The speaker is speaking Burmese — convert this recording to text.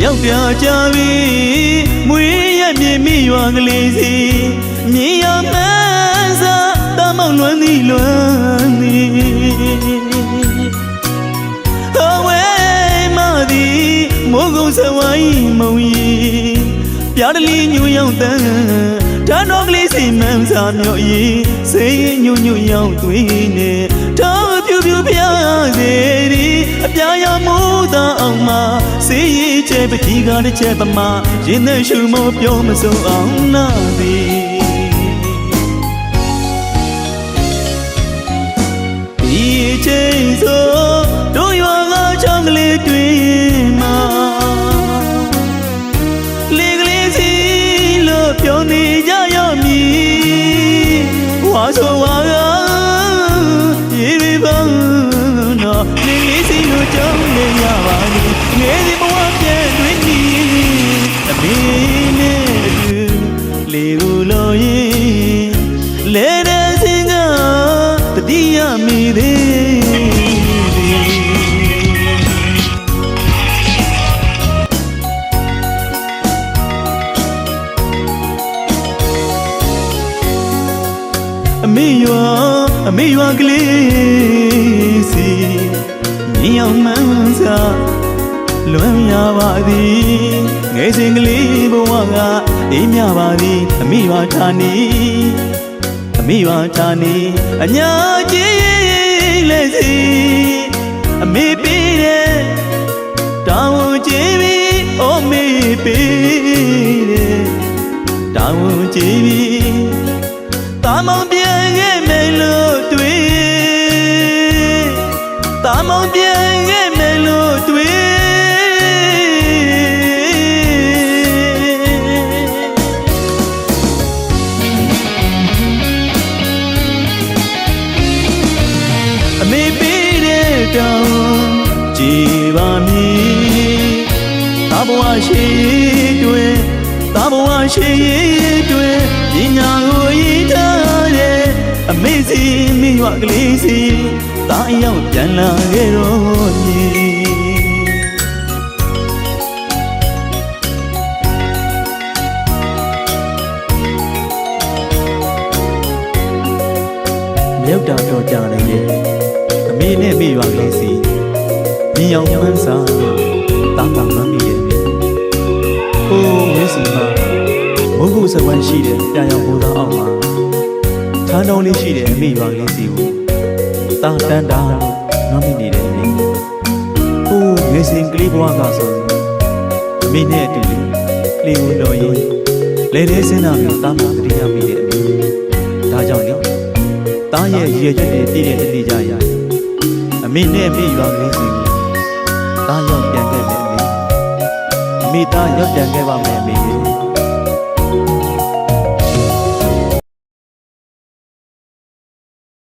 ရောက်ပြကြပြီမွေးရမြင်မိရွာကလေးစီမြင်ရမှန်းစားတမောင်လွမ်းသည်လွမ်းသည်အဝဲမသည်မိုးကုံစဝိုင်းမုံရီပြားတလီညူရောက်တန်းဓာတ်တော်ကလေးစီမန်းစာမြော့ရီစိတ်ညူညူရောက်သွေးနေတော့ပြူပြူပြားစေဒီအ ပြာရမိုးသာအောင်မစေးရီချဲပတိကတစ်ချက်ပမာရင်နဲ့ရှူမပြောမစုံအောင်နာသည် မေရွာအမေရွာကလေးစီမြင်အောင်မှန်းစားလွမ်းရပါသည်ငယ်စဉ်ကလေးဘဝကအေးမြပါသည်အမေရွာဌာနီအမေရွာဌာနီအညာကြီးလဲစီအမေပေးတဲ့တောင်းဝန်ကြည့်ပြီးအိုမေပေးတဲ့တောင်းဝန်ကြည့်ပြီးတာမောင်ပြ မောင်ပြန်ခဲ့မယ်လို့တွေ့အမေပေးတဲ့တောင်းကြည်ပါမည်တာဘဝရှိတွင်တာဘဝရှိတွင်ပညာကိုရည်ထားတဲ့အမေစီမိရွာကလေးစီတာ အရောက်ပြန်လာခဲ့တော့ညီမြောက်တာတော့ကြာနေရဲ့အမေနဲ့မိရွာကလေးစီမြင်အောင်မှန်းစားလို့တာမှမမိရဲ့ဟိုးဝင်းစီမှာမုတ်ကုစဝိုင်းရှိတဲ့ပြန်ရောက်ဘူသားအောင်မှာထန်းတော်လေးရှိတဲ့အမိရွာကလေးစီကို တာတန်တာလို့ငါမိနေတယ်လေဟိုးငယ်စဉ်ကလေးဘဝကဆိုရင်အမိနဲ့အတူတူကလေးကိုလော်ရင်လေလေစင်းတာမျိုးတာမှတတိယမိတဲ့အမိဒါကြောင့်လေတားရဲ့ရည်ရွယ်ချက်တွေပြည့်တဲ့တနေ့ကြရအမိနဲ့အမိရွာကလေးစီကိုတားရောက်ပြန်ခဲ့မယ်အမိအမိသားရောက်ပြန်ခဲ့ပါမယ်အမိရေ